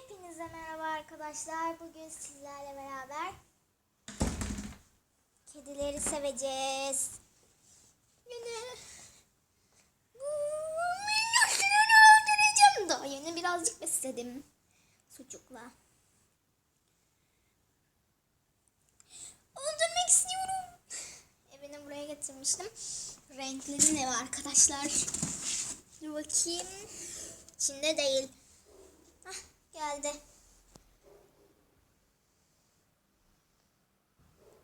Hepinize merhaba arkadaşlar. Bugün sizlerle beraber kedileri seveceğiz. Yine bu minnoşları öldüreceğim. Daha yeni birazcık besledim. Sucukla. Öldürmek istiyorum. Evini buraya getirmiştim. Renkleri ne var arkadaşlar? Dur bakayım. İçinde değil. Hah, geldi.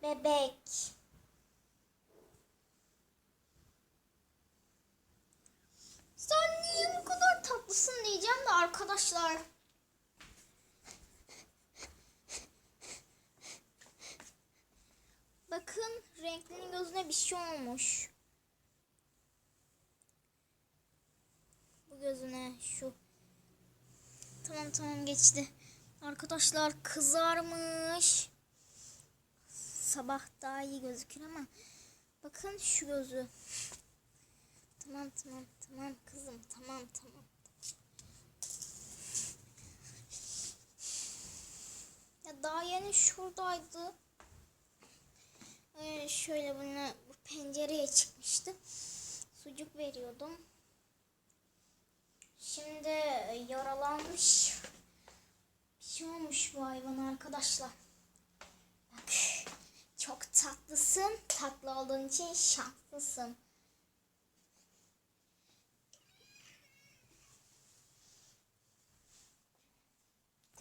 Bebek. Sen niye bu kadar tatlısın diyeceğim de arkadaşlar. Bakın renklinin gözüne bir şey olmuş. Bu gözüne şu. Tamam geçti. Arkadaşlar kızarmış. Sabah daha iyi gözükür ama bakın şu gözü. Tamam tamam tamam kızım tamam tamam. Ya daha yeni şuradaydı. Ee, şöyle bunu bu pencereye çıkmıştı. Sucuk veriyordum. Şimdi yaralanmış. Şey olmuş bu hayvan arkadaşlar. Bak çok tatlısın. Tatlı olduğun için şanslısın.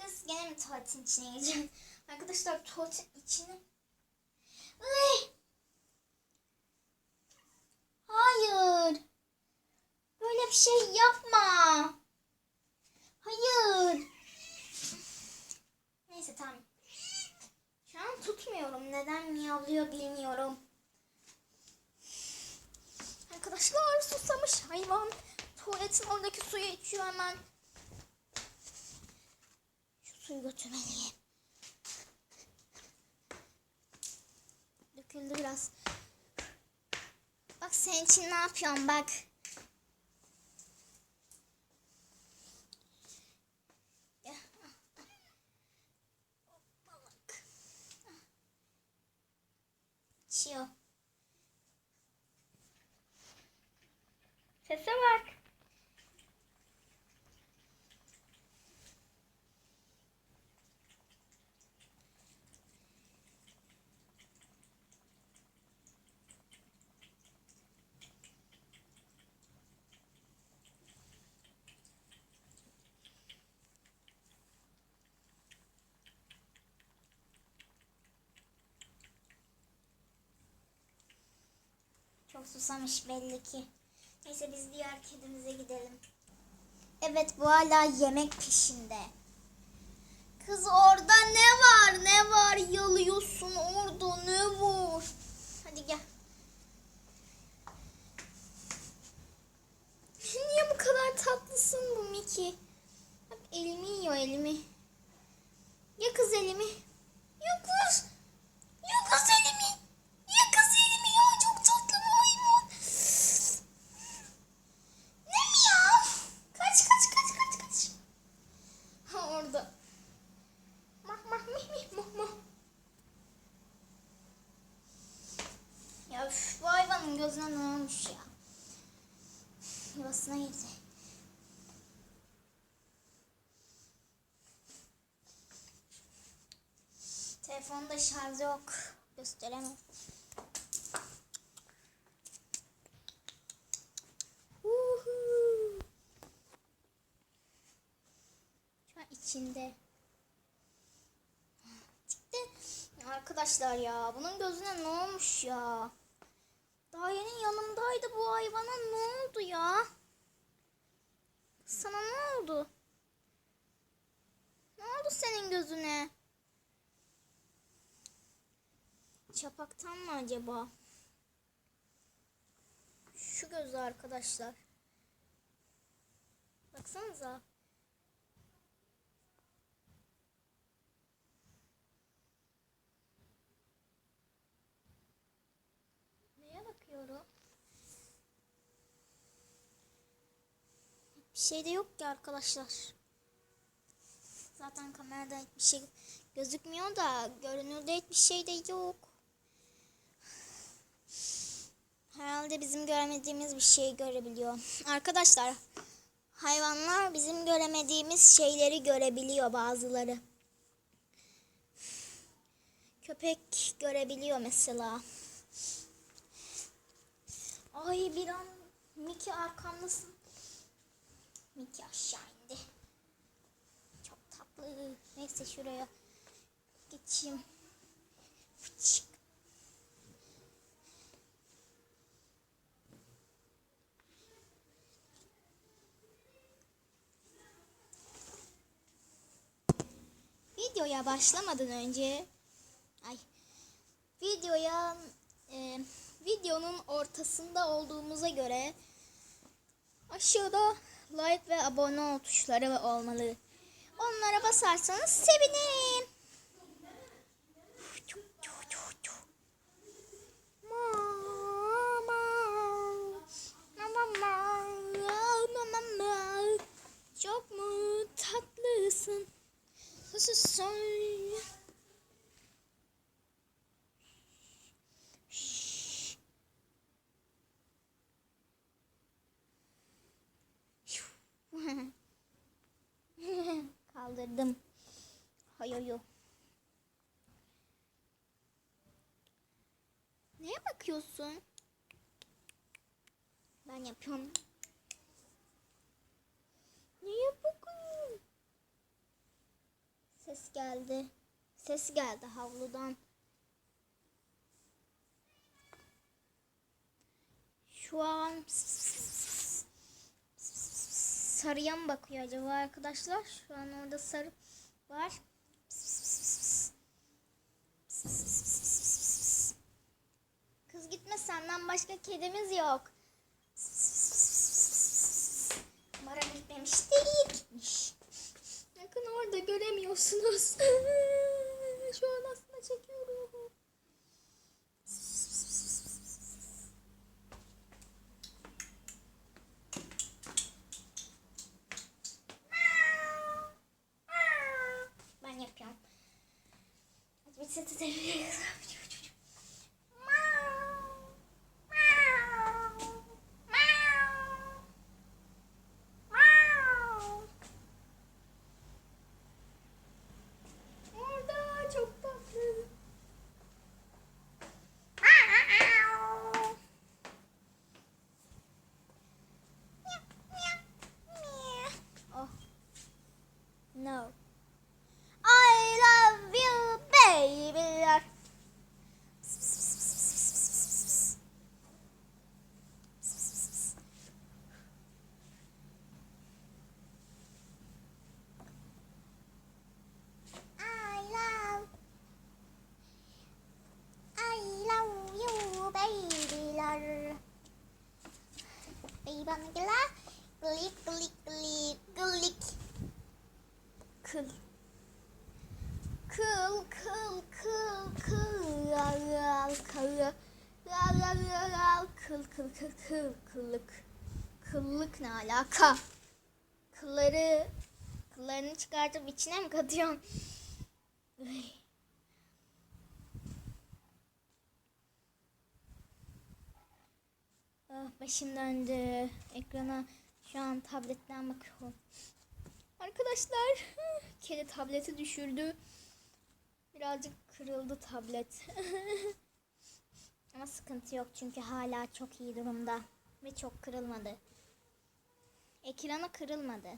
Kız gene mi tuvaletin içine gireceksin? Arkadaşlar tuvaletin içine... Ay! Hayır. Böyle bir şey yapma. Hayır. Neyse tamam. Şu an tutmuyorum. Neden miyavlıyor bilmiyorum. Arkadaşlar susamış hayvan. Tuvaletin oradaki suyu içiyor hemen. Şu suyu götürmeliyim. Döküldü biraz. Bak senin için ne yapıyorum bak. İçiyor. Sese bak. Çok susamış belli ki. Neyse biz diğer kedimize gidelim. Evet bu hala yemek peşinde. Kız orada ne var ne var yalıyorsun orada ne var? Hadi gel. Niye bu kadar tatlısın bu Miki? Bak elimi yiyor elimi. Ya kız elimi. Ya kız. Ya kız elimi. Ya kız elimi ya çok tatlı bu hayvan. Ne mi ya? Kaç kaç kaç kaç kaç. Ha orada. Mah mah mih mih mah mah. Ya üf, bu hayvanın gözüne ne olmuş ya? Yuvasına girdi. Telefonda şarj yok. Gösteremem. Şu an içinde. Çıktı. Arkadaşlar ya bunun gözüne ne olmuş ya? Daha yeni yanımdaydı bu hayvana ne oldu ya? Sana ne oldu? Ne oldu senin gözüne? Çapaktan mı acaba? Şu gözü arkadaşlar. Baksanıza. Neye bakıyorum? Bir şey de yok ki arkadaşlar. Zaten kamerada hiçbir şey gözükmüyor da görünürde hiçbir şey de yok. Herhalde bizim göremediğimiz bir şey görebiliyor. Arkadaşlar hayvanlar bizim göremediğimiz şeyleri görebiliyor bazıları. Köpek görebiliyor mesela. Ay bir an Miki arkamdasın. Miki aşağı indi. Çok tatlı. Neyse şuraya geçeyim. Fıçık. Videoya başlamadan önce ay videoya e, videonun ortasında olduğumuza göre aşağıda like ve abone ol tuşları olmalı. Onlara basarsanız sevinirim. Çok mu tatlısın? Sussun. Kaldırdım. Hayoyo. Neye bakıyorsun? Ben yapıyorum. Neye bakıyorsun? Ses geldi. Ses geldi havludan. Şu an sarıya mı bakıyor acaba arkadaşlar? Şu an orada sarı var. Kız gitme senden başka kedimiz yok. Umarım gitmemiş değil gitmiş. Bakın orada göremiyorsunuz. Şu an aslında çekiyorum. Bana gel. Klik klik klik klik. Kıl. Kıl kıl kıl kıl. Al kıl. Al al al kıl kıl kıl kıl kıllık. Kıllık ne alaka? Kılları kıllarını çıkartıp içine mi katıyorsun Ah, başım döndü ekrana şu an tabletten bakıyorum Arkadaşlar kedi tableti düşürdü. Birazcık kırıldı tablet. Ama sıkıntı yok çünkü hala çok iyi durumda ve çok kırılmadı. Ekranı kırılmadı.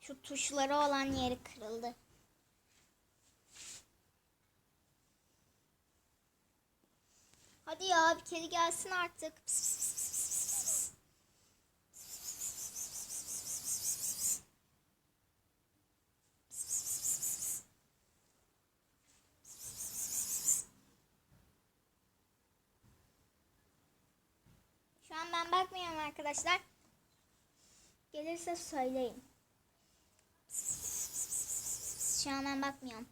Şu tuşları olan yeri kırıldı. Hadi ya bir kedi gelsin artık. Pıs pıs pıs. Şu an ben bakmıyorum arkadaşlar. Gelirse söyleyin. Şu an ben bakmıyorum.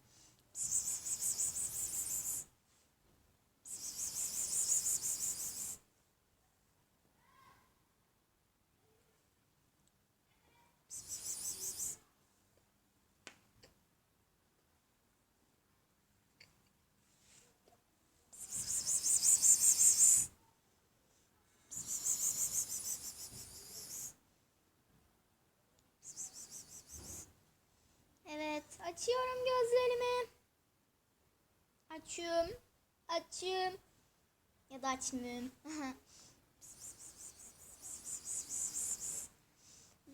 Açıyorum gözlerimi. Açıyorum. Açıyorum. Ya da açmıyorum.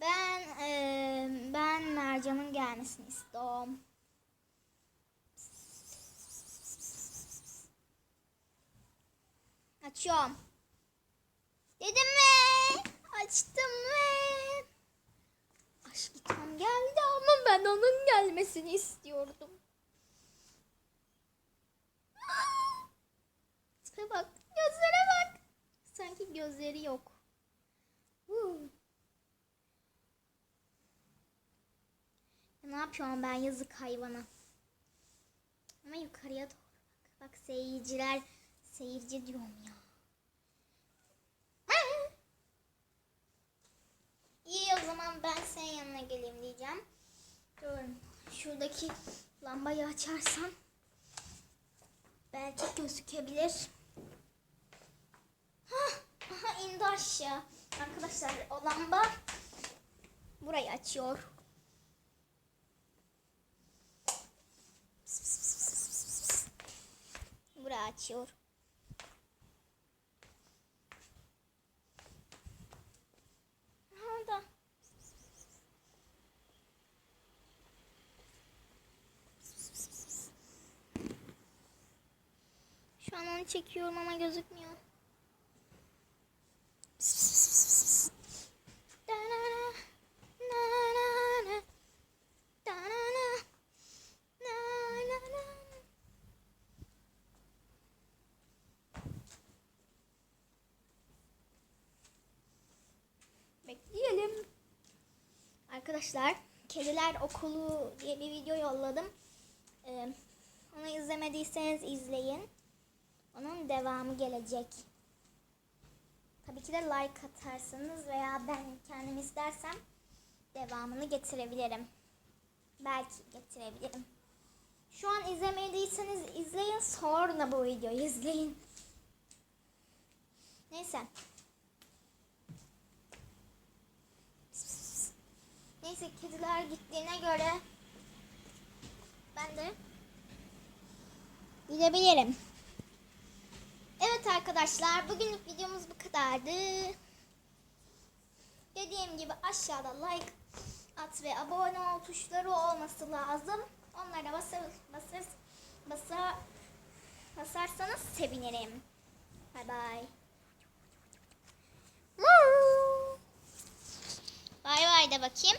ben eee, ben Mercan'ın gelmesini istiyorum. Açıyorum. Dedim mi? Açtım mı? Aşkım geldi ama ben onun gelmesini istiyordum. Tipe bak, gözlere bak. Sanki gözleri yok. Ne yapıyorum ben yazık hayvana. Ama yukarıya doğru bak. Bak seyirciler, seyirci diyorum ya. İyi o zaman ben yanına geleyim diyeceğim. Dur. Şuradaki lambayı açarsam belki gözükebilir. Hah, aha indi aşağı. Arkadaşlar o lamba burayı açıyor. Burayı açıyor. Aha da. Şu an onu çekiyorum ama gözükmüyor. Bekleyelim. Arkadaşlar, Kediler Okulu diye bir video yolladım. Ee, onu izlemediyseniz izleyin. Onun devamı gelecek. Tabii ki de like atarsanız veya ben kendim istersem devamını getirebilirim. Belki getirebilirim. Şu an izlemediyseniz izleyin sonra bu videoyu izleyin. Neyse. Neyse kediler gittiğine göre ben de gidebilirim. Evet arkadaşlar bugünlük videomuz bu kadardı. Dediğim gibi aşağıda like at ve abone ol tuşları olması lazım. Onlara basar, basar, basar, basarsanız sevinirim. Bay bay. Bay bay de bakayım.